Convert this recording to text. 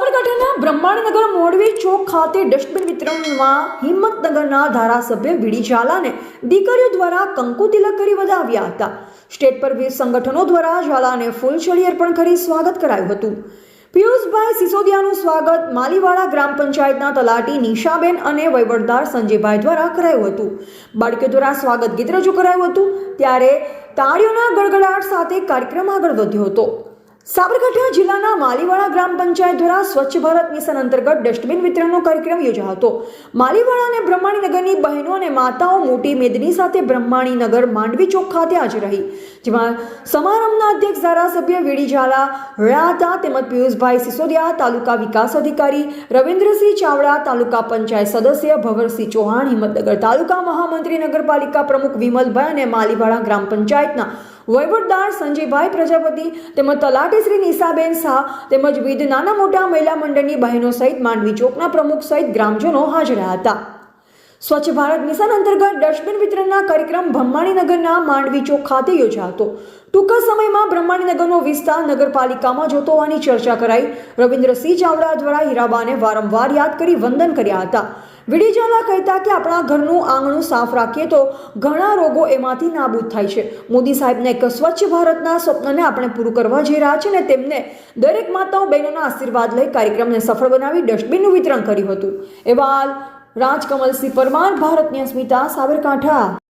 સાબરકાંઠાના બ્રહ્માંડનગર મોડવી ચોક ખાતે ડસ્ટબિન વિતરણમાં હિંમતનગરના ધારાસભ્ય વીડી ઝાલાને દીકરીઓ દ્વારા કંકુ તિલક કરી વધાવ્યા હતા. સ્ટેટ પર વિવિધ સંગઠનો દ્વારા ઝાલાને ફૂલછડી અર્પણ કરી સ્વાગત કરાયું હતું. પિયુષભાઈ સિસોદિયાનું સ્વાગત માલીવાડા ગ્રામ પંચાયતના તલાટી નિશાબેન અને વહીવટદાર સંજયભાઈ દ્વારા કરાયું હતું. બાળકીઓ દ્વારા સ્વાગત ગીત રજૂ કરાયું હતું. ત્યારે તાળીઓના ગળગડાટ સાથે કાર્યક્રમ આગળ વધ્યો હતો. સાબરકાંઠા જિલ્લાના માલીવાડા ગ્રામ પંચાયત દ્વારા સ્વચ્છ ભારત મિશન અંતર્ગત ડસ્ટબિન વિતરણનો કાર્યક્રમ યોજાયો હતો. માલીવાડા અને બ્રહ્માણીનગરની બહેનો અને માતાઓ મોટી મેદની સાથે બ્રહ્માણીનગર માંડવી ચોક ખાતે હાજર રહી. જેમાં સમારંભના અધ્યક્ષ ધારાસભ્ય વીડી ઝાલા રહ્યા તેમજ પિયુષભાઈ સિસોદિયા, તાલુકા વિકાસ અધિકારી રવિન્દ્રસિંહ ચાવડા, તાલુકા પંચાયત સદસ્ય ભવરસિંહ ચૌહાણ, હિંમતનગર તાલુકા મહામંત્રી, નગરપાલિકા પ્રમુખ વિમલભાઈ અને માલીવાડા ગ્રામ પંચાયતના વહીવટદાર સંજયભાઈ પ્રજાપતિ તેમજ તલાટી શ્રી નિશાબેન શાહ તેમજ વિવિધ નાના મોટા મહિલા મંડળની બહેનો સહિત માંડવી ચોકના પ્રમુખ સહિત ગ્રામજનો હાજર હતા. સ્વચ્છ ભારત મિશન અંતર્ગત ડસ્ટબિન વિતરણના કાર્યક્રમ બ્રહ્માણીનગરના માંડવી ચોક ખાતે યોજાતો. ટૂંક સમયમાં બ્રહ્માણીનગરનો વિસ્તાર નગરપાલિકામાં જોતો હોવાની ચર્ચા કરાઈ. રવિન્દ્રસિંહ ચાવડા દ્વારા હીરાબાને વારંવાર યાદ કરી વંદન કર્યા હતા. વિડીજાલા કહેતા કે આપણા ઘરનું આંગણું સાફ રાખીએ તો ઘણા રોગો એમાંથી નાબૂદ થાય છે. મોદી સાહેબના એક સ્વચ્છ ભારતના સ્વપ્નને આપણે પૂરું કરવા જઈ રહ્યા છે ને તેમને દરેક માતાઓ બહેનોના આશીર્વાદ લઈ કાર્યક્રમને સફળ બનાવી ડસ્ટબિનનું વિતરણ કર્યું હતું. એવા રાજકમલસિંહ પરમાર ભારતની અસ્મિતા સાબરકાંઠા.